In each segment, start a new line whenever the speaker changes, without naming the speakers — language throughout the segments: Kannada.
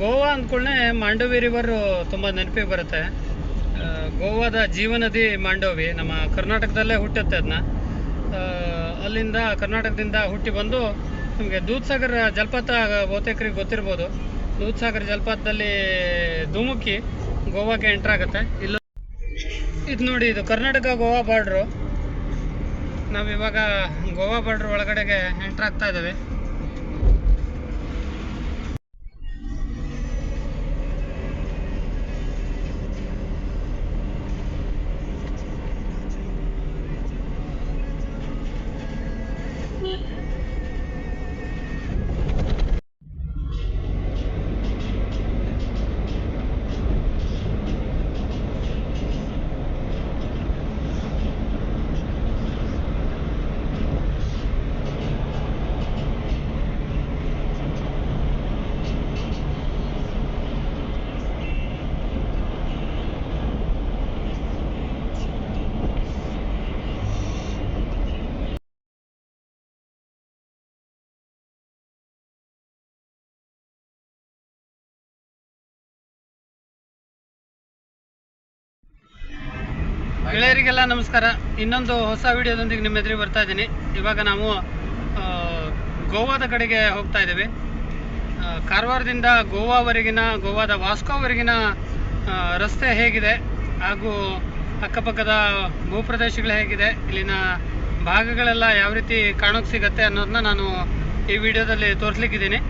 ಗೋವಾ ಅಂದ್ಕೊಳ್ಳೆ ಮಾಂಡವಿ ರಿವರ್ ತುಂಬ ನೆನಪಿಗೆ ಬರುತ್ತೆ. ಗೋವಾದ ಜೀವನದಿ ಮಾಂಡವಿ ನಮ್ಮ ಕರ್ನಾಟಕದಲ್ಲೇ ಹುಟ್ಟುತ್ತೆ ಅದನ್ನ ಅಲ್ಲಿಂದ ಕರ್ನಾಟಕದಿಂದ ಹುಟ್ಟಿ ಬಂದು ನಿಮಗೆ ದೂದ್ಸಾಗರ್ ಜಲಪಾತ ಬಹುತೇಕರಿಗೆ ಗೊತ್ತಿರ್ಬೋದು. ದೂದ್ಸಾಗರ್ ಜಲಪಾತದಲ್ಲಿ ಧುಮುಕಿ ಗೋವಾಗೆ ಎಂಟ್ರ್ ಆಗುತ್ತೆ. ಇಲ್ಲ ಇದು ನೋಡಿ, ಇದು ಕರ್ನಾಟಕ ಗೋವಾ ಬಾರ್ಡ್ರು ನಾವಿವಾಗ ಗೋವಾ ಬಾರ್ಡ್ರ್ ಒಳಗಡೆಗೆ ಎಂಟ್ರ್ ಆಗ್ತಾ ಇದ್ದೀವಿ. ಗೆಳೆಯರಿಗೆಲ್ಲ ನಮಸ್ಕಾರ. ಇನ್ನೊಂದು ಹೊಸ ವಿಡಿಯೋದೊಂದಿಗೆ ನಿಮ್ಮ ಎದುರಿಗೆ ಬರ್ತಾ ಇದ್ದೀನಿ. ಇವಾಗ ನಾವು ಗೋವಾದ ಕಡೆಗೆ ಹೋಗ್ತಾ ಇದ್ದೀವಿ. ಕಾರವಾರದಿಂದ ಗೋವಾವರೆಗಿನ, ಗೋವಾದ ವಾಸ್ಕೋವರೆಗಿನ ರಸ್ತೆ ಹೇಗಿದೆ? ಹಾಗೂ ಅಕ್ಕಪಕ್ಕದ ಭೂಪ್ರದೇಶಗಳು ಹೇಗಿದೆ? ಇಲ್ಲಿನ ಭಾಗಗಳೆಲ್ಲ ಯಾವ ರೀತಿ ಕಾಣೋಕೆ ಸಿಗತ್ತೆ ಅನ್ನೋದನ್ನ ನಾನು ಈ ವಿಡಿಯೋದಲ್ಲಿ ತೋರಿಸ್ಲಿಕ್ಕಿದ್ದೀನಿ.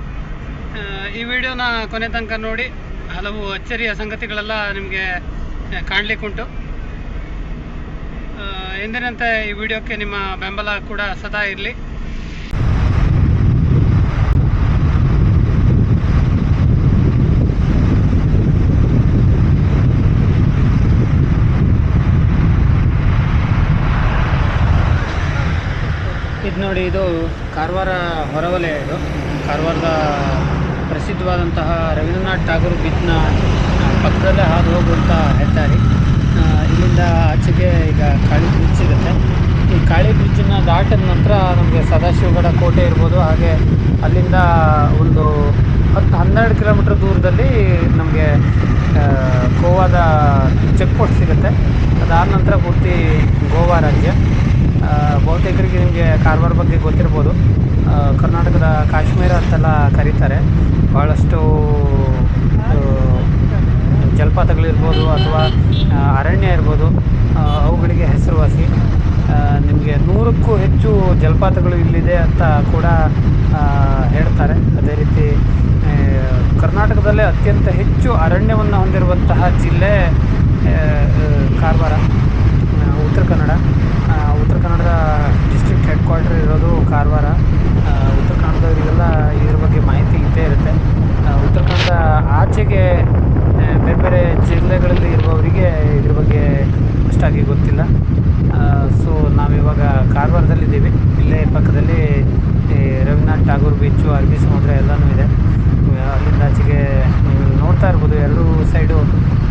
ಈ ವಿಡಿಯೋನ ಕೊನೆ ತನಕ ನೋಡಿ. ಹಲವು ಅಚ್ಚರಿಯ ಸಂಗತಿಗಳೆಲ್ಲ ನಿಮಗೆ ಕಾಣಲಿಕ್ಕುಂಟು. ಎಂದಿನಂತೆ ಈ ವಿಡಿಯೋಕ್ಕೆ ನಿಮ್ಮ ಬೆಂಬಲ ಕೂಡ ಸದಾ ಇರಲಿ. ಇದು ನೋಡಿ ಇದು ಕಾರವಾರ ಹೊರವಲಯ ಇದು. ಕಾರವಾರದ ಪ್ರಸಿದ್ಧವಾದಂತಹ ರವೀಂದ್ರನಾಥ್ ಠಾಗೂರ್ ಬೀಚ್ನ ಆ, ಪಕ್ಕದಲ್ಲೇ ಹಾದು ಹೋಗುವಂಥ ಹೆದ್ದಾರಿ. ಆ, ಇಲ್ಲಿಂದ ಆಚೆಗೆ ಈಗ ಕಾಳಿ ಬ್ರಿಡ್ಜ್ ಸಿಗುತ್ತೆ ಈ ಕಾಳಿ ಬ್ರಿಡ್ಜನ್ನ ದಾಟಿದ ನಂತರ ನಮಗೆ ಸದಾಶಿವಗಡ ಕೋಟೆ ಇರ್ಬೋದು. ಹಾಗೆ ಅಲ್ಲಿಂದ ಒಂದು ಹತ್ತು ಹನ್ನೆರಡು ಕಿಲೋಮೀಟ್ರ್ ದೂರದಲ್ಲಿ ನಮಗೆ ಗೋವಾದ ಚೆಕ್ ಪೋಸ್ಟ್ ಸಿಗುತ್ತೆ. ಅದಾದ ನಂತರ ಪೂರ್ತಿ ಗೋವಾ ರಾಜ್ಯ. ಬಹುತೇಕರಿಗೆ ನಿಮಗೆ ಕಾರವಾರ ಬಗ್ಗೆ ಗೊತ್ತಿರ್ಬೋದು. ಕರ್ನಾಟಕದ ಕಾಶ್ಮೀರ ಅಂತೆಲ್ಲ ಕರೀತಾರೆ. ಭಾಳಷ್ಟು ಜಲಪಾತಗಳಿರ್ಬೋದು ಅಥವಾ ಅರಣ್ಯ ಇರ್ಬೋದು ಅವುಗಳಿಗೆ ಹೆಸರುವಾಸಿ. ನಿಮಗೆ ನೂರಕ್ಕೂ ಹೆಚ್ಚು ಜಲಪಾತಗಳು ಇಲ್ಲಿದೆ ಅಂತ ಕೂಡ ಹೇಳ್ತಾರೆ. ಅದೇ ರೀತಿ ಕರ್ನಾಟಕದಲ್ಲೇ ಅತ್ಯಂತ ಹೆಚ್ಚು ಅರಣ್ಯವನ್ನು ಹೊಂದಿರುವಂತಹ ಜಿಲ್ಲೆ ಕಾರವಾರ ಉತ್ತರ ಕನ್ನಡ ಆ, ಉತ್ತರ ಕನ್ನಡದ ಡಿಸ್ಟ್ರಿಕ್ಟ್ ಹೆಡ್ ಕ್ವಾರ್ಟರ್ ಇರೋದು ಕಾರವಾರ ಆ, ಉತ್ತರ ಕನ್ನಡದವರಿಗೆಲ್ಲ ಇದ್ರ ಬಗ್ಗೆ ಮಾಹಿತಿ ಇದ್ದೇ ಇರುತ್ತೆ ಆ, ಉತ್ತರ ಕನ್ನಡ ಆಚೆಗೆ ಆ, ಬೇರೆ ಬೇರೆ ಜಿಲ್ಲೆಗಳಲ್ಲಿ ಇರುವವರಿಗೆ ಇದ್ರ ಬಗ್ಗೆ ಅಷ್ಟಾಗಿ ಗೊತ್ತಿಲ್ಲ ಸೊ ನಾವಿವಾಗ ಕಾರವಾರದಲ್ಲಿದ್ದೀವಿ ಇಲ್ಲೇ ಪಕ್ಕದಲ್ಲಿ ಈ ರವೀಂದ್ರನಾಥ್ ಠಾಗೂರ್ ಬೀಚು ಅರಬ್ಬಿ ಸಮುದ್ರ ಎಲ್ಲನೂ ಇದೆ ಆ, ಅಲ್ಲಿಂದ ಆಚೆಗೆ ನೀವು ನೋಡ್ತಾ ಇರ್ಬೋದು ಎರಡೂ ಸೈಡು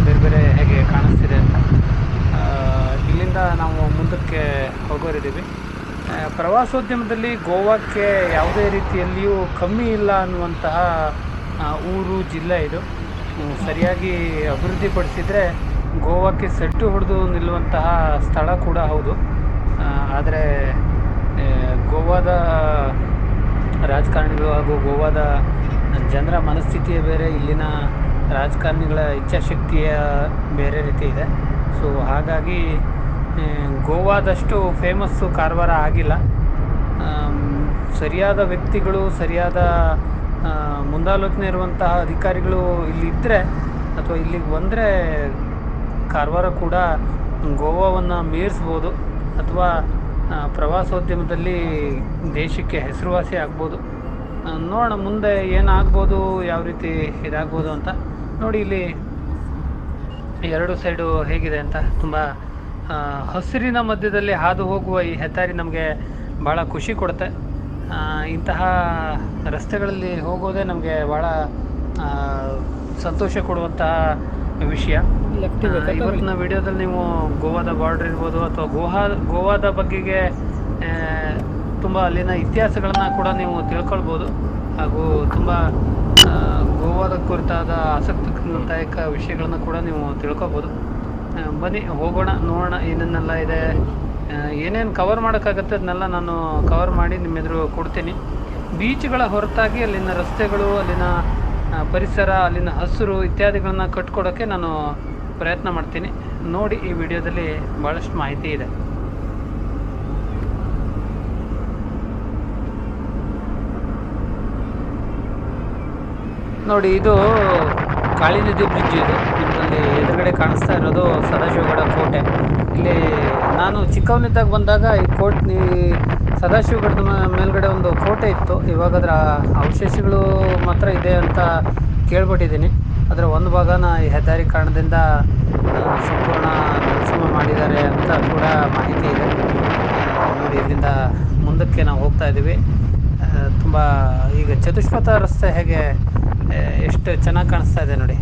ಬೇರೆ ಬೇರೆ ಹೇಗೆ ಕಾಣಿಸ್ತಿದೆ ಅಂತ ಆ, ಇಲ್ಲಿಂದ ನಾವು ಮುಂದಕ್ಕೆ ಹೋಗೋರಿದ್ದೀವಿ ಆ, ಪ್ರವಾಸೋದ್ಯಮದಲ್ಲಿ ಗೋವಾಕ್ಕೆ ಯಾವುದೇ ರೀತಿಯಲ್ಲಿಯೂ ಕಮ್ಮಿ ಇಲ್ಲ ಅನ್ನುವಂತಹ ಊರು, ಜಿಲ್ಲೆ ಇದು. ಸರಿಯಾಗಿ ಅಭಿವೃದ್ಧಿಪಡಿಸಿದರೆ ಗೋವಾಕ್ಕೆ ಸೆಟ್ಟು ಹೊಡೆದು ನಿಲ್ಲುವಂತಹ ಸ್ಥಳ ಕೂಡ ಹೌದು. ಆದರೆ ಗೋವಾದ ರಾಜಕಾರಣಿಗಳು ಹಾಗೂ ಗೋವಾದ ಜನರ ಮನಸ್ಥಿತಿಯೇ ಬೇರೆ, ಇಲ್ಲಿನ ರಾಜಕಾರಣಿಗಳ ಇಚ್ಛಾಶಕ್ತಿಯ ಬೇರೆ ರೀತಿ ಇದೆ. ಸೊ, ಹಾಗಾಗಿ ಗೋವಾದಷ್ಟು ಫೇಮಸ್ಸು ಕಾರವಾರ ಆಗಿಲ್ಲ. ಸರಿಯಾದ ವ್ಯಕ್ತಿಗಳು, ಸರಿಯಾದ ಮುಂದಾಲೋಚನೆ ಇರುವಂತಹ ಅಧಿಕಾರಿಗಳು ಇಲ್ಲಿ ಇದ್ದರೆ ಅಥವಾ ಇಲ್ಲಿಗೆ ಬಂದರೆ ಕಾರವಾರ ಕೂಡ ಗೋವಾವನ್ನು ಮೀರಿಸ್ಬೋದು ಅಥವಾ ಪ್ರವಾಸೋದ್ಯಮದಲ್ಲಿ ದೇಶಕ್ಕೆ ಹೆಸರುವಾಸಿ ಆಗ್ಬೋದು. ನೋಡೋಣ ಮುಂದೆ ಏನಾಗ್ಬೋದು, ಯಾವ ರೀತಿ ಇದಾಗ್ಬೋದು ಅಂತ. ನೋಡಿ ಇಲ್ಲಿ ಎರಡು ಸೈಡು ಹೇಗಿದೆ ಅಂತ. ತುಂಬ ಹಸಿರಿನ ಮಧ್ಯದಲ್ಲಿ ಹಾದು ಹೋಗುವ ಈ ಹೆದ್ದಾರಿ ನಮಗೆ ಭಾಳ ಖುಷಿ ಕೊಡುತ್ತೆ. ಇಂತಹ ರಸ್ತೆಗಳಲ್ಲಿ ಹೋಗೋದೇ ನಮಗೆ ಭಾಳ ಸಂತೋಷ ಕೊಡುವಂತಹ ವಿಷಯ. ಇವತ್ತಿನ ವಿಡಿಯೋದಲ್ಲಿ ನೀವು ಗೋವಾದ ಬಾರ್ಡರ್ ಇರ್ಬೋದು ಅಥವಾ ಗೋವಾ ಗೋವಾದ ಬಗ್ಗೆಗೆ ತುಂಬ ಅಲ್ಲಿನ ಇತಿಹಾಸಗಳನ್ನು ಕೂಡ ನೀವು ತಿಳ್ಕೊಳ್ಬೋದು. ಹಾಗೂ ತುಂಬ ಗೋವಾದ ಕುರಿತಾದ ಆಸಕ್ತಿದಾಯಕ ವಿಷಯಗಳನ್ನು ಕೂಡ ನೀವು ತಿಳ್ಕೊಬೋದು ಬನ್ನಿ ಹೋಗೋಣ ನೋಡೋಣ ಏನೇನೆಲ್ಲ ಇದೆ. ಏನೇನು ಕವರ್ ಮಾಡೋಕ್ಕಾಗತ್ತೆ ಅದನ್ನೆಲ್ಲ ನಾನು ಕವರ್ ಮಾಡಿ ನಿಮ್ಮ ಎದುರು ಕೊಡ್ತೀನಿ. ಬೀಚ್ಗಳ ಹೊರತಾಗಿ ಅಲ್ಲಿನ ರಸ್ತೆಗಳು, ಅಲ್ಲಿನ ಪರಿಸರ, ಅಲ್ಲಿನ ಹಸಿರು ಇತ್ಯಾದಿಗಳನ್ನ ಕಟ್ಕೊಡೋಕ್ಕೆ ನಾನು ಪ್ರಯತ್ನ ಮಾಡ್ತೀನಿ. ನೋಡಿ ಈ ವಿಡಿಯೋದಲ್ಲಿ ಭಾಳಷ್ಟು ಮಾಹಿತಿ ಇದೆ. ನೋಡಿ ಇದು ಕಾಳಿ ನದಿ ಬ್ರಿಡ್ಜ್ ಇದು. ನಿಮ್ಮಲ್ಲಿ ಎದುರುಗಡೆ ಕಾಣಿಸ್ತಾ ಇರೋದು ಸದಾಶಿವಗಡ ಕೋಟೆ. ಇಲ್ಲಿ ನಾನು ಚಿಕ್ಕವನಿದ್ದಾಗ ಬಂದಾಗ ಈ ಕೋಟ್ ಸದಾಶಿವಗಡದ ಮೇಲ್ಗಡೆ ಒಂದು ಕೋಟೆ ಇತ್ತು. ಇವಾಗ ಅದರ ಅವಶೇಷಗಳು ಮಾತ್ರ ಇದೆ ಅಂತ ಕೇಳ್ಬಿಟ್ಟಿದ್ದೀನಿ ಅದರ ಒಂದು ಭಾಗನ ಈ ಹೆದ್ದಾರಿ ಕಾರಣದಿಂದ ಸಂಪೂರ್ಣ ನೆಲಸಮ ಮಾಡಿದ್ದಾರೆ ಅಂತ ಕೂಡ ಮಾಹಿತಿ ಇದೆ. ನೋಡಿ, ಇಲ್ಲಿಂದ ಮುಂದಕ್ಕೆ ನಾವು ಹೋಗ್ತಾ ಇದ್ದೀವಿ. ತುಂಬ ಈಗ ಚತುಷ್ಪಥ ರಸ್ತೆ ಹೇಗೆ ಎಷ್ಟು ಚೆನ್ನಾಗಿ ಕಾಣಿಸ್ತಾ ಇದೆ ನೋಡಿ.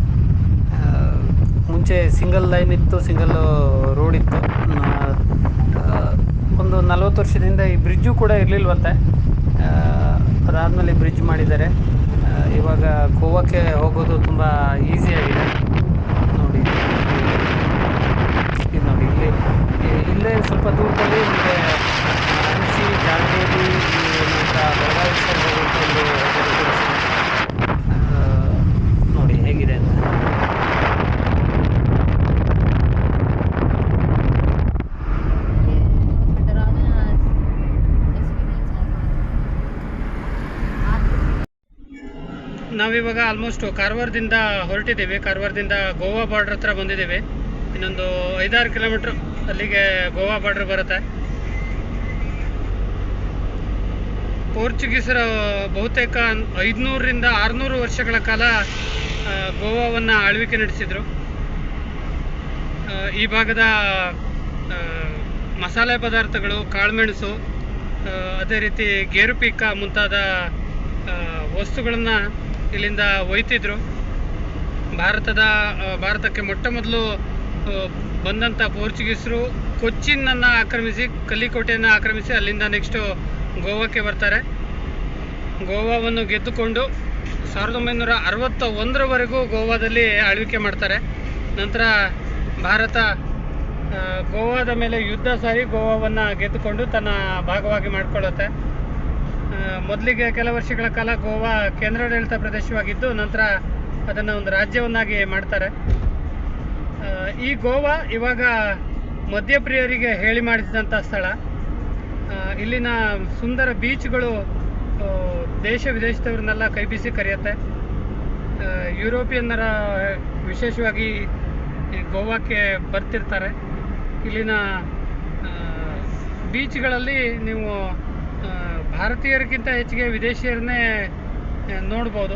ಮುಂಚೆ ಸಿಂಗಲ್ ಲೈನ್ ಇತ್ತು, ಸಿಂಗಲ್ ರೋಡ್ ಇತ್ತು. ಒಂದು ನಲವತ್ತು ವರ್ಷದಿಂದ ಈ ಬ್ರಿಡ್ಜು ಕೂಡ ಇರಲಿಲ್ವಂತೆ. ಅದಾದಮೇಲೆ ಬ್ರಿಡ್ಜ್ ಮಾಡಿದ್ದಾರೆ. ಇವಾಗ ಗೋವಾಕ್ಕೆ ಹೋಗೋದು ತುಂಬ ಈಸಿಯಾಗಿದೆ ನೋಡಿ ಇದು ನೋಡಿ ಇಲ್ಲಿ ಈ- ಇಲ್ಲೇ ಸ್ವಲ್ಪ ದೂರದಲ್ಲಿ ನಿಮಗೆ ಅಣಸಿ ಜಾಗೇರಿ ನಂತರ ಬೆಳಗಾವಿ ಸೈಡ್ ಹೋಗುವಂಥ ಒಂದು ಹೆದ್ದಾರಿ ಕೂಡ ಸಿಗುತ್ತೆ. ಆ, ನೋಡಿ ಹೇಗಿದೆ ಅಂತ ನಾವಿವಾಗ ಆಲ್ಮೋಸ್ಟ್ ಕಾರವಾರದಿಂದ ಹೊರಟಿದ್ದೀವಿ. ಕಾರವಾರದಿಂದ ಗೋವಾ ಬಾರ್ಡ್ರ್ ಹತ್ರ ಬಂದಿದ್ದೀವಿ. ಇನ್ನೊಂದು ಐದಾರು ಕಿಲೋಮೀಟ್ರ್ ಅಲ್ಲಿಗೆ ಗೋವಾ ಬಾರ್ಡ್ರ್ ಬರುತ್ತೆ. ಪೋರ್ಚುಗೀಸರ ಬಹುತೇಕ ಐದುನೂರರಿಂದ ಆರುನೂರು ವರ್ಷಗಳ ಕಾಲ ಗೋವಾವನ್ನು ಆಳ್ವಿಕೆ ನಡೆಸಿದರು. ಈ ಭಾಗದ ಮಸಾಲೆ ಪದಾರ್ಥಗಳು, ಕಾಳುಮೆಣಸು ಅದೇ ರೀತಿ ಗೇರುಪೀಕ ಮುಂತಾದ ವಸ್ತುಗಳನ್ನು ಇಲ್ಲಿಂದ ಒಯ್ತಿದ್ರು ಭಾರತದ ಭಾರತಕ್ಕೆ ಮೊಟ್ಟ ಮೊದಲು ಬಂದಂಥ ಪೋರ್ಚುಗೀಸರು ಕೊಚ್ಚಿನನ್ನು ಆಕ್ರಮಿಸಿ, ಕಲ್ಲಿಕೋಟೆಯನ್ನು ಆಕ್ರಮಿಸಿ ಅಲ್ಲಿಂದ ನೆಕ್ಸ್ಟು ಗೋವಾಕ್ಕೆ ಬರ್ತಾರೆ. ಗೋವಾವನ್ನು ಗೆದ್ದುಕೊಂಡು ಸಾವಿರದ ಒಂಬೈನೂರ ಅರವತ್ತ ಒಂದರವರೆಗೂ ಗೋವಾದಲ್ಲಿ ಆಳ್ವಿಕೆ ಮಾಡ್ತಾರೆ. ನಂತರ ಭಾರತ ಗೋವಾದ ಮೇಲೆ ಯುದ್ಧ ಸಾರಿ ಗೋವಾವನ್ನು ಗೆದ್ದುಕೊಂಡು ತನ್ನ ಭಾಗವಾಗಿ ಮಾಡಿಕೊಳ್ಳುತ್ತೆ. ಮೊದಲಿಗೆ ಕೆಲ ವರ್ಷಗಳ ಕಾಲ ಗೋವಾ ಕೇಂದ್ರಾಡಳಿತ ಪ್ರದೇಶವಾಗಿದ್ದು, ನಂತರ ಅದನ್ನು ಒಂದು ರಾಜ್ಯವನ್ನಾಗಿ ಮಾಡ್ತಾರೆ. ಈ ಗೋವಾ ಇವಾಗ ಮದ್ಯಪ್ರಿಯರಿಗೆ ಹೇಳಿ ಮಾಡಿಸಿದಂಥ ಸ್ಥಳ. ಇಲ್ಲಿನ ಸುಂದರ ಬೀಚ್ಗಳು ದೇಶ ವಿದೇಶದವ್ರನ್ನೆಲ್ಲ ಕೈ ಬೀಸಿ ಕರೆಯುತ್ತೆ ಯುರೋಪಿಯನ್ನರ ವಿಶೇಷವಾಗಿ ಗೋವಾಕ್ಕೆ ಬರ್ತಿರ್ತಾರೆ. ಇಲ್ಲಿನ ಬೀಚ್ಗಳಲ್ಲಿ ನೀವು ಭಾರತೀಯರಿಗಿಂತ ಹೆಚ್ಚಿಗೆ ವಿದೇಶಿಯರನ್ನೇ ನೋಡ್ಬೋದು.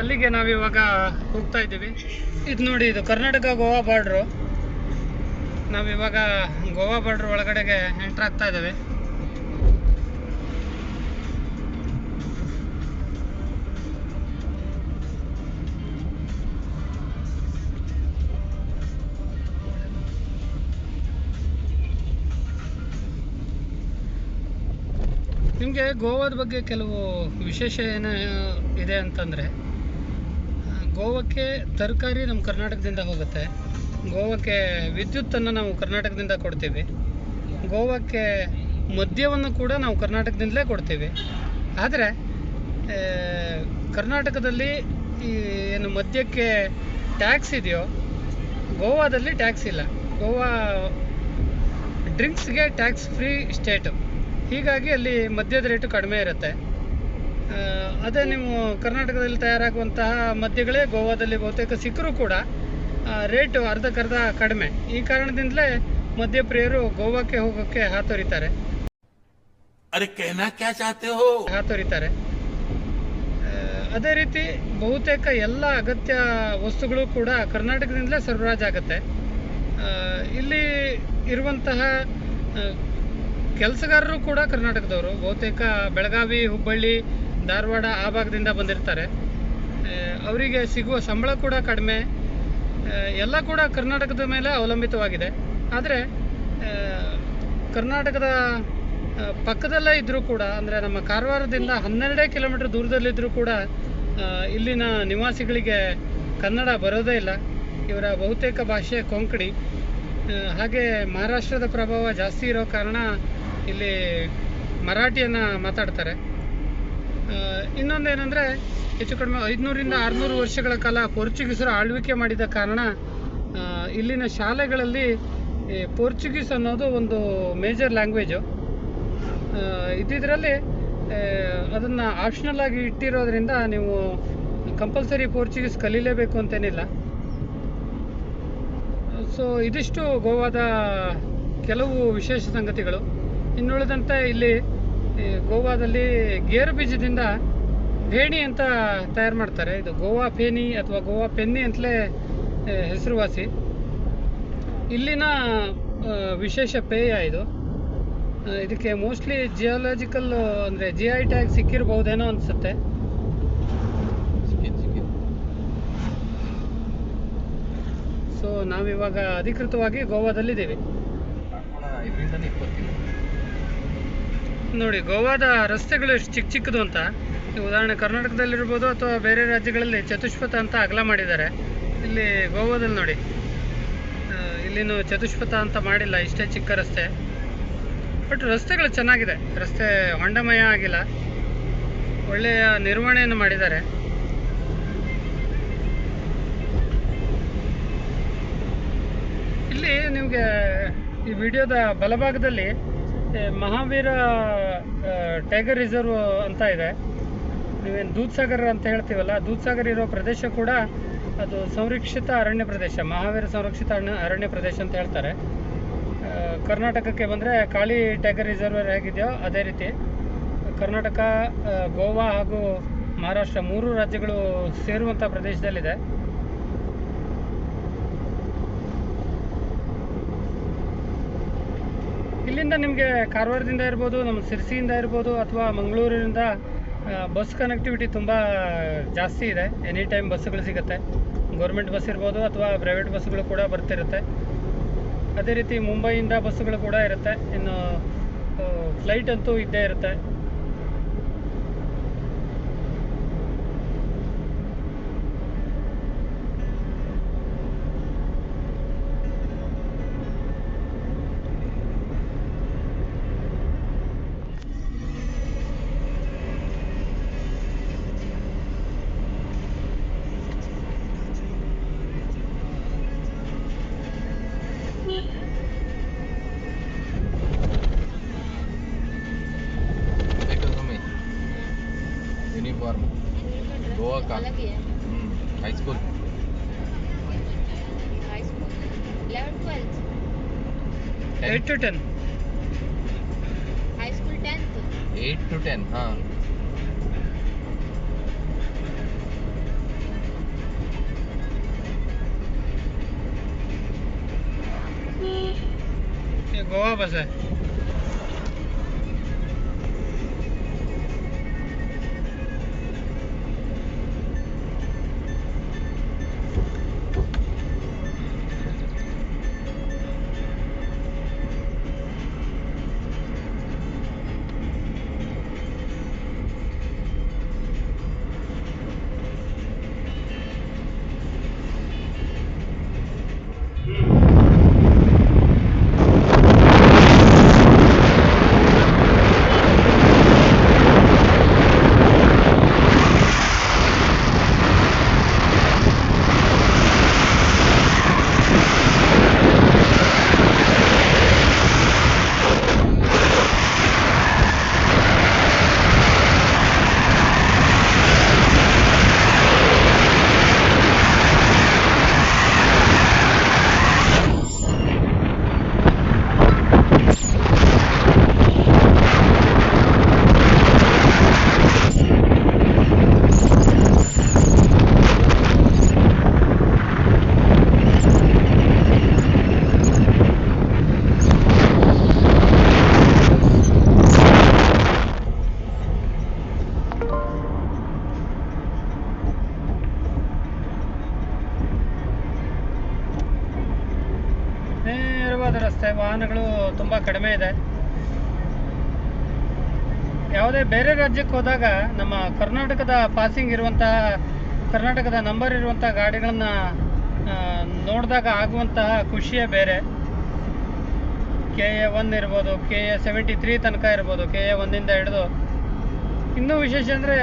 ಅಲ್ಲಿಗೆ ನಾವಿವಾಗ ಹೋಗ್ತಾ ಇದ್ದೀವಿ. ಇದು ನೋಡಿ, ಇದು ಕರ್ನಾಟಕ ಗೋವಾ ಬಾರ್ಡ್ರು ನಾವಿವಾಗ ಗೋವಾ ಬಾರ್ಡ್ರ್ ಒಳಗಡೆಗೆ ಎಂಟ್ರಾಗ್ತಾ ಇದ್ದೇವೆ. ನಿಮಗೆ ಗೋವಾದ ಬಗ್ಗೆ ಕೆಲವು ವಿಶೇಷ ಏನು ಇದೆ ಅಂತಂದರೆ ಗೋವಾಕ್ಕೆ ತರಕಾರಿ ನಮ್ಮ ಕರ್ನಾಟಕದಿಂದ ಹೋಗುತ್ತೆ. ಗೋವಾಕ್ಕೆ ವಿದ್ಯುತ್ತನ್ನು ನಾವು ಕರ್ನಾಟಕದಿಂದ ಕೊಡ್ತೀವಿ. ಗೋವಾಕ್ಕೆ ಮದ್ಯವನ್ನು ಕೂಡ ನಾವು ಕರ್ನಾಟಕದಿಂದಲೇ ಕೊಡ್ತೀವಿ. ಆದರೆ ಕರ್ನಾಟಕದಲ್ಲಿ ಈ, ಏನು ಮದ್ಯಕ್ಕೆ ಟ್ಯಾಕ್ಸ್ ಇದೆಯೋ, ಗೋವಾದಲ್ಲಿ ಟ್ಯಾಕ್ಸ್ ಇಲ್ಲ. ಗೋವಾ ಡ್ರಿಂಕ್ಸ್ಗೆ ಟ್ಯಾಕ್ಸ್ ಫ್ರೀ ಸ್ಟೇಟು ಹೀಗಾಗಿ ಅಲ್ಲಿ ಮದ್ಯದ ರೇಟು ಕಡಿಮೆ ಇರುತ್ತೆ. ಅದೇ ನೀವು ಕರ್ನಾಟಕದಲ್ಲಿ ತಯಾರಾಗುವಂತಹ ಮದ್ಯಗಳೇ ಗೋವಾದಲ್ಲಿ ಬಹುತೇಕ ಸಿಕ್ಕರೂ ಕೂಡ ರೇಟು ಅರ್ಧಕ್ಕರ್ಧ ಕಡಿಮೆ. ಈ ಕಾರಣದಿಂದಲೇ ಮದ್ಯಪ್ರಿಯರು ಗೋವಾಕ್ಕೆ ಹೋಗೋಕ್ಕೆ ಹಾತೊರಿತಾರೆ. ಹಾತೊರಿತಾರೆ. ಅದೇ ರೀತಿ ಬಹುತೇಕ ಎಲ್ಲ ಅಗತ್ಯ ವಸ್ತುಗಳು ಕೂಡ ಕರ್ನಾಟಕದಿಂದಲೇ ಸರಬರಾಜಾಗತ್ತೆ. ಇಲ್ಲಿ ಇರುವಂತಹ ಕೆಲಸಗಾರರು ಕೂಡ ಕರ್ನಾಟಕದವರು. ಬಹುತೇಕ ಬೆಳಗಾವಿ, ಹುಬ್ಬಳ್ಳಿ, ಧಾರವಾಡ ಆ ಭಾಗದಿಂದ ಬಂದಿರ್ತಾರೆ. ಅವರಿಗೆ ಸಿಗುವ ಸಂಬಳ ಕೂಡ ಕಡಿಮೆ. ಎಲ್ಲ ಕೂಡ ಕರ್ನಾಟಕದ ಮೇಲೆ ಅವಲಂಬಿತವಾಗಿದೆ. ಆದರೆ ಕರ್ನಾಟಕದ ಪಕ್ಕದಲ್ಲೇ ಇದ್ದರೂ ಕೂಡ, ಅಂದರೆ ನಮ್ಮ ಕಾರವಾರದಿಂದ ಹನ್ನೆರಡೇ ಕಿಲೋಮೀಟರ್ ದೂರದಲ್ಲಿದ್ದರೂ ಕೂಡ ಇಲ್ಲಿನ ನಿವಾಸಿಗಳಿಗೆ ಕನ್ನಡ ಬರೋದೇ ಇಲ್ಲ. ಇವರ ಬಹುತೇಕ ಭಾಷೆ ಕೊಂಕಣಿ. ಹಾಗೆ ಮಹಾರಾಷ್ಟ್ರದ ಪ್ರಭಾವ ಜಾಸ್ತಿ ಇರೋ ಕಾರಣ ಇಲ್ಲಿ ಮರಾಠಿಯನ್ನು ಮಾತಾಡ್ತಾರೆ. ಇನ್ನೊಂದು ಇನ್ನೊಂದೇನೆಂದರೆ ಹೆಚ್ಚು ಕಡಿಮೆ ಐದುನೂರಿಂದ ಆರುನೂರು ವರ್ಷಗಳ ಕಾಲ ಪೋರ್ಚುಗೀಸರು ಆಳ್ವಿಕೆ ಮಾಡಿದ ಕಾರಣ ಇಲ್ಲಿನ ಶಾಲೆಗಳಲ್ಲಿ ಪೋರ್ಚುಗೀಸ್ ಅನ್ನೋದು ಒಂದು ಮೇಜರ್ ಲ್ಯಾಂಗ್ವೇಜು. ಇದ್ದಿದ್ರಲ್ಲಿ ಅದನ್ನು ಆಪ್ಷನಲ್ ಆಗಿ ಇಟ್ಟಿರೋದ್ರಿಂದ ನೀವು ಕಂಪಲ್ಸರಿ ಪೋರ್ಚುಗೀಸ್ ಕಲೀಲೇಬೇಕು ಅಂತೇನಿಲ್ಲ. ಸೊ ಇದಿಷ್ಟು ಗೋವಾದ ಕೆಲವು ವಿಶೇಷ ಸಂಗತಿಗಳು. ಇನ್ನುಳಿದಂತೆ ಇಲ್ಲಿ ಗೋವಾದಲ್ಲಿ ಗೇರು ಬೀಜದಿಂದ ಫೇಣಿ ಅಂತ ತಯಾರು ಮಾಡ್ತಾರೆ. ಇದು ಗೋವಾ ಪೇನಿ ಅಥವಾ ಗೋವಾ ಪೆನ್ನಿ ಅಂತಲೇ ಹೆಸರುವಾಸಿ. ಇಲ್ಲಿನ ವಿಶೇಷ ಪೇಯ ಇದು. ಇದಕ್ಕೆ ಮೋಸ್ಟ್ಲಿ ಜಿಯಾಲಜಿಕಲ್, ಅಂದರೆ ಜಿ ಐ ಟ್ಯಾಗ್ ಸಿಕ್ಕಿರಬಹುದೇನೋ ಅನಿಸುತ್ತೆ. ಸೊ ನಾವಿವಾಗ ಅಧಿಕೃತವಾಗಿ ಗೋವಾದಲ್ಲಿದ್ದೀವಿ. ನೋಡಿ, ಗೋವಾದ ರಸ್ತೆಗಳು ಎಷ್ಟು ಚಿಕ್ಕ ಚಿಕ್ಕದು ಅಂತ. ಉದಾಹರಣೆ ಕರ್ನಾಟಕದಲ್ಲಿರ್ಬೋದು ಅಥವಾ ಬೇರೆ ರಾಜ್ಯಗಳಲ್ಲಿ ಚತುಷ್ಪಥ ಅಂತ ಅಗಲ ಮಾಡಿದ್ದಾರೆ. ಇಲ್ಲಿ ಗೋವಾದಲ್ಲಿ ನೋಡಿ. ಇಲ್ಲಿನೂ ಚತುಷ್ಪಥ ಅಂತ ಮಾಡಿಲ್ಲ, ಇಷ್ಟೇ ಚಿಕ್ಕ ರಸ್ತೆ. ಬಟ್ ರಸ್ತೆಗಳು ಚೆನ್ನಾಗಿದೆ. ರಸ್ತೆ ಹೊಂಡಮಯ ಆಗಿಲ್ಲ. ಒಳ್ಳೆಯ ನಿರ್ವಹಣೆಯನ್ನು ಮಾಡಿದ್ದಾರೆ. ಇಲ್ಲಿ ನಿಮಗೆ ಈ ವಿಡಿಯೋದ ಬಲಭಾಗದಲ್ಲಿ ಮಹಾವೀರ ಟೈಗರ್ ರಿಸರ್ವ್ ಅಂತ ಇದೆ. ನೀವೇನು ದೂದ್ಸಾಗರ್ ಅಂತ ಹೇಳ್ತೀವಲ್ಲ, ದೂದ್ಸಾಗರ್ ಇರೋ ಪ್ರದೇಶ ಕೂಡ ಅದು ಸಂರಕ್ಷಿತ ಅರಣ್ಯ ಪ್ರದೇಶ, ಮಹಾವೀರ ಸಂರಕ್ಷಿತ ಅರಣ್ಯ ಪ್ರದೇಶ ಅಂತ ಹೇಳ್ತಾರೆ. ಕರ್ನಾಟಕಕ್ಕೆ ಬಂದರೆ ಕಾಳಿ ಟೈಗರ್ ರಿಸರ್ವರ್ ಹೇಗಿದೆಯೋ ಅದೇ ರೀತಿ. ಕರ್ನಾಟಕ ಗೋವಾ ಹಾಗೂ ಮಹಾರಾಷ್ಟ್ರ ಮೂರು ರಾಜ್ಯಗಳು ಸೇರುವಂಥ ಪ್ರದೇಶದಲ್ಲಿದೆ. ಇಲ್ಲಿಂದ ನಿಮಗೆ ಕಾರವಾರದಿಂದ ಇರ್ಬೋದು, ನಮ್ಮ ಸಿರ್ಸಿಯಿಂದ ಇರ್ಬೋದು, ಅಥವಾ ಮಂಗಳೂರಿನಿಂದ ಬಸ್ ಕನೆಕ್ಟಿವಿಟಿ ತುಂಬ ಜಾಸ್ತಿ ಇದೆ. ಎನಿ ಟೈಮ್ ಬಸ್ಸುಗಳು ಸಿಗುತ್ತೆ. ಗೌರ್ಮೆಂಟ್ ಬಸ್ ಇರ್ಬೋದು ಅಥವಾ ಪ್ರೈವೇಟ್ ಬಸ್ಸುಗಳು ಕೂಡ ಬರ್ತಿರುತ್ತೆ. ಅದೇ ರೀತಿ ಮುಂಬೈಯಿಂದ ಬಸ್ಸುಗಳು ಕೂಡ ಇರುತ್ತೆ. ಇನ್ನು ಫ್ಲೈಟ್ ಅಂತೂ ಇದ್ದೇ ಇರುತ್ತೆ. Eight to
ten high school
eight to ten हाँ
गोवा बस है। ರಾಜ್ಯಕ್ಕೆ ಹೋದಾಗ ನಮ್ಮ ಕರ್ನಾಟಕದ ಪಾಸಿಂಗ್ ಇರುವಂತಹ, ಕರ್ನಾಟಕದ ನಂಬರ್ ಇರುವಂತಹ ಗಾಡಿಗಳನ್ನ ನೋಡಿದಾಗ ಆಗುವಂತಹ ಖುಷಿಯೇ ಬೇರೆ. ಕೆ ಎ ಒನ್ ಇರ್ಬೋದು ಕೆ ಎ ಸೆವೆಂಟಿ ತ್ರೀ ತನಕ ಇರ್ಬೋದು ಕೆ ಎ ಒಂದಿಂದ ಹಿಡಿದು. ಇನ್ನೂ ವಿಶೇಷ ಅಂದರೆ,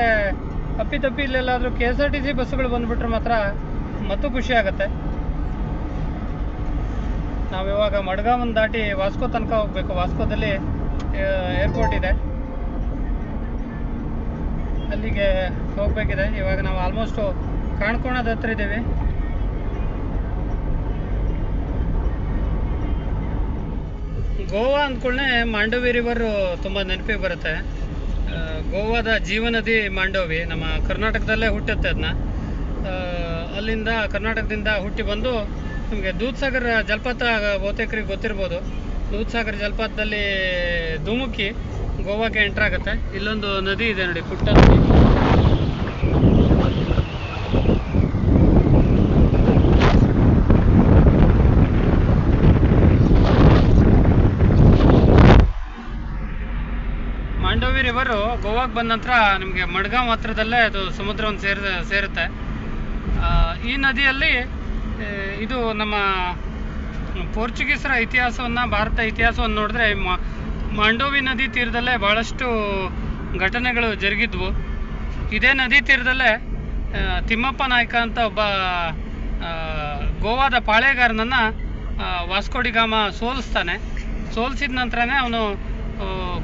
ಅಪ್ಪಿತಪ್ಪಿ ಇಲ್ಲೆಲ್ಲಾದರೂ K S R T C ಬಸ್ಸುಗಳು ಬಂದುಬಿಟ್ರೆ ಮಾತ್ರ ಮತ್ತೂ ಖುಷಿ ಆಗುತ್ತೆ. ನಾವು ಇವಾಗ ಮಡ್ಗಾವನ್ ದಾಟಿ ವಾಸ್ಕೋ ತನಕ ಹೋಗಬೇಕು. ವಾಸ್ಕೋದಲ್ಲಿ ಏರ್ಪೋರ್ಟ್ ಇದೆ. ಅಲ್ಲಿಗೆ ಹೋಗಬೇಕಿದೆ. ಇವಾಗ ನಾವು ಆಲ್ಮೋಸ್ಟು ಕಾಣ್ಕೊಳ್ಳೋದು ಹತ್ರ ಇದ್ದೀವಿ. ಗೋವಾ ಅಂದ್ಕೊಳ್ಳೆ ಮಾಂಡವಿ ರಿವರು ತುಂಬ ನೆನಪಿಗೆ ಬರುತ್ತೆ. ಗೋವಾದ ಜೀವನದಿ ಮಾಂಡವಿ ನಮ್ಮ ಕರ್ನಾಟಕದಲ್ಲೇ ಹುಟ್ಟುತ್ತೆ ಅದನ್ನ ಅಲ್ಲಿಂದ ಕರ್ನಾಟಕದಿಂದ ಹುಟ್ಟಿ ಬಂದು ನಿಮಗೆ ದೂದ್ಸಾಗರ್ ಜಲಪಾತ ಬಹುತೇಕರಿಗೆ ಗೊತ್ತಿರ್ಬೋದು. ದೂದ್ಸಾಗರ್ ಜಲಪಾತದಲ್ಲಿ ಧುಮುಕಿ ಗೋವಾಗೆ ಎಂಟ್ರ್ ಆಗುತ್ತೆ. ಇಲ್ಲೊಂದು ನದಿ ಇದೆ ನೋಡಿ, ಪುಟ್ಟ ನದಿ. ಮಾಂಡೋವಿ ರಿವರು ಗೋವಾಗೆ ಬಂದ ನಂತರ ನಿಮಗೆ ಮಡ್ಗಾಂವ್ ಹತ್ರದಲ್ಲೇ ಅದು ಸಮುದ್ರವನ್ನು ಸೇರ ಸೇರುತ್ತೆ. ಈ ನದಿಯಲ್ಲಿ ಇದು ನಮ್ಮ ಪೋರ್ಚುಗೀಸರ ಇತಿಹಾಸವನ್ನು ಭಾರತ ಇತಿಹಾಸವನ್ನು ನೋಡಿದ್ರೆ ಮಾಂಡೋವಿ ನದಿ ತೀರದಲ್ಲೇ ಭಾಳಷ್ಟು ಘಟನೆಗಳು ಜರುಗಿದ್ವು. ಇದೇ ನದಿ ತೀರದಲ್ಲೇ ತಿಮ್ಮಪ್ಪ ನಾಯ್ಕ ಅಂತ ಒಬ್ಬ ಗೋವಾದ ಪಾಳೆಗಾರನನ್ನು ವಾಸ್ಕೋಡಿಗಾಮ ಸೋಲಿಸ್ತಾನೆ. ಸೋಲಿಸಿದ ನಂತರನೇ ಅವನು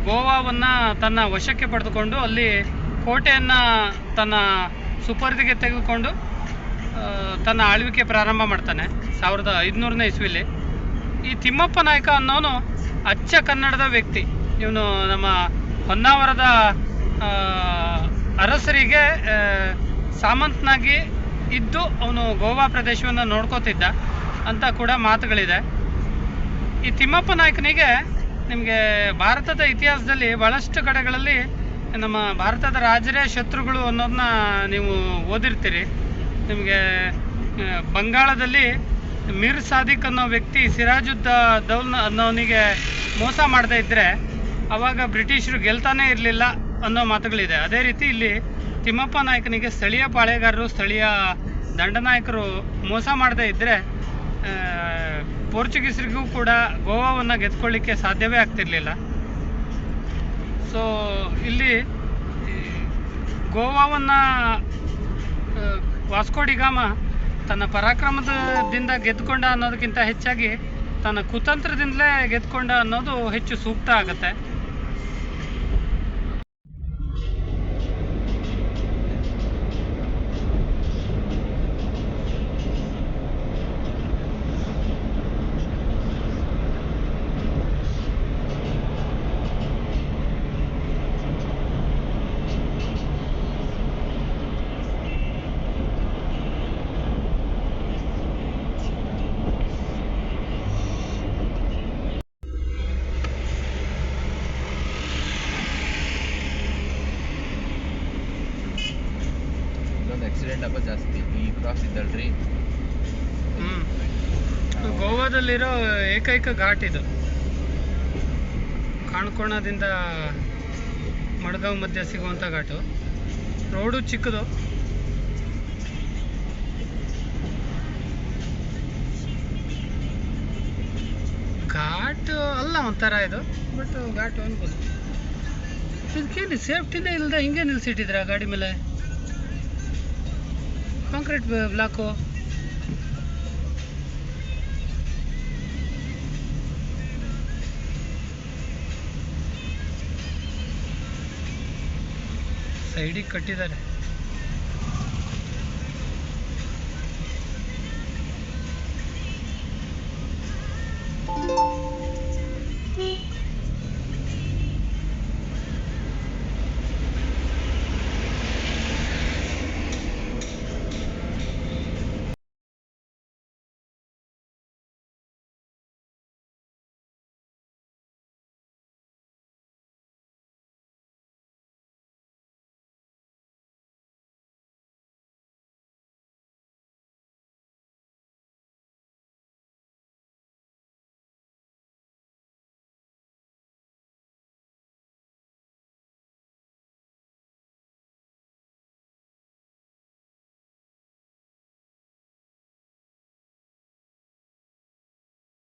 ಗೋವಾವನ್ನು ತನ್ನ ವಶಕ್ಕೆ ಪಡೆದುಕೊಂಡು ಅಲ್ಲಿ ಕೋಟೆಯನ್ನು ತನ್ನ ಸುಪರ್ದಿಗೆ ತೆಗೆದುಕೊಂಡು ತನ್ನ ಆಳ್ವಿಕೆ ಪ್ರಾರಂಭ ಮಾಡ್ತಾನೆ ಸಾವಿರದ ಐದುನೂರನೇ ಇಸ್ವಿಲಿ. ಈ ತಿಮ್ಮಪ್ಪ ನಾಯ್ಕ ಅನ್ನೋನು ಅಚ್ಚ ಕನ್ನಡದ ವ್ಯಕ್ತಿ. ಇವನು ನಮ್ಮ ಹೊನ್ನಾವರದ ಅರಸರಿಗೆ ಸಾಮಂತನಾಗಿ ಇದ್ದು ಅವನು ಗೋವಾ ಪ್ರದೇಶವನ್ನು ನೋಡ್ಕೋತಿದ್ದ ಅಂತ ಕೂಡ ಮಾತುಗಳಿದೆ. ಈ ತಿಮ್ಮಪ್ಪ ನಾಯ್ಕನಿಗೆ ನಿಮಗೆ ಭಾರತದ ಇತಿಹಾಸದಲ್ಲಿ ಭಾಳಷ್ಟು ಕಡೆಗಳಲ್ಲಿ ನಮ್ಮ ಭಾರತದ ರಾಜರೇ ಶತ್ರುಗಳು ಅನ್ನೋದನ್ನ ನೀವು ಓದಿರ್ತೀರಿ. ನಿಮಗೆ ಬಂಗಾಳದಲ್ಲಿ ಮೀರ್ ಸಾದಿಕ್ ಅನ್ನೋ ವ್ಯಕ್ತಿ ಸಿರಾಜುದ್ದ ದೌಲ್ ಅನ್ನೋನಿಗೆ ಮೋಸ ಮಾಡದೇ ಇದ್ದರೆ ಅವಾಗ ಬ್ರಿಟಿಷರು ಗೆಲ್ತಾನೇ ಇರಲಿಲ್ಲ ಅನ್ನೋ ಮಾತುಗಳಿದೆ. ಅದೇ ರೀತಿ ಇಲ್ಲಿ ತಿಮ್ಮಪ್ಪ ನಾಯಕನಿಗೆ ಸ್ಥಳೀಯ ಪಾಳೆಗಾರರು, ಸ್ಥಳೀಯ ದಂಡನಾಯಕರು ಮೋಸ ಮಾಡದೇ ಇದ್ದರೆ ಪೋರ್ಚುಗೀಸರಿಗೂ ಕೂಡ ಗೋವಾವನ್ನು ಗೆದ್ಕೊಳ್ಳಿಕ್ಕೆ ಸಾಧ್ಯವೇ ಆಗ್ತಿರಲಿಲ್ಲ. ಸೊ ಇಲ್ಲಿ ಗೋವಾವನ್ನು ವಾಸ್ಕೋಡಿಗಾಮ ತನ್ನ ಪರಾಕ್ರಮದಿಂದ ಗೆದ್ದುಕೊಂಡ ಅನ್ನೋದಕ್ಕಿಂತ ಹೆಚ್ಚಾಗಿ ತನ್ನ ಕುತಂತ್ರದಿಂದಲೇ ಗೆದ್ದುಕೊಂಡ ಅನ್ನೋದು ಹೆಚ್ಚು ಸೂಕ್ತ ಆಗುತ್ತೆ
ಇಲ್ಲೊಂದು ಆಕ್ಸಿಡೆಂಟ್ ಆಗೋ ಜಾಸ್ತಿ ಈ ಕ್ರಾಸ್ ಇದ್ದಲ್ರಿ
ಹ್ಮ್. ಗೋವಾದಲ್ಲಿರೋ ಏಕೈಕ ಘಾಟ್ ಇದು. ಕಾಣ್ಕೋಣದಿಂದ ಮಡ್ಗಾವ್ ಮಧ್ಯೆ ಸಿಗುವಂಥ ಘಾಟು. ರೋಡು ಚಿಕ್ಕದು. ಘಾಟ್ ಅಲ್ಲ ಒಂಥರ ಇದು, ಬಟ್ ಘಾಟ್ ಅನ್ಬೋದು ಇದಕ್ಕೇನು ಸೇಫ್ಟಿನೇ ಇಲ್ಲದೆ ಹಿಂಗೆ ನಿಲ್ಸಿಟ್ಟಿದ್ರ ಗಾಡಿ ಮೇಲೆ? ಕಾಂಕ್ರೀಟ್ ಬ್ಲಾಕು ಸೈಡಿಗೆ ಕಟ್ಟಿದ್ದಾರೆ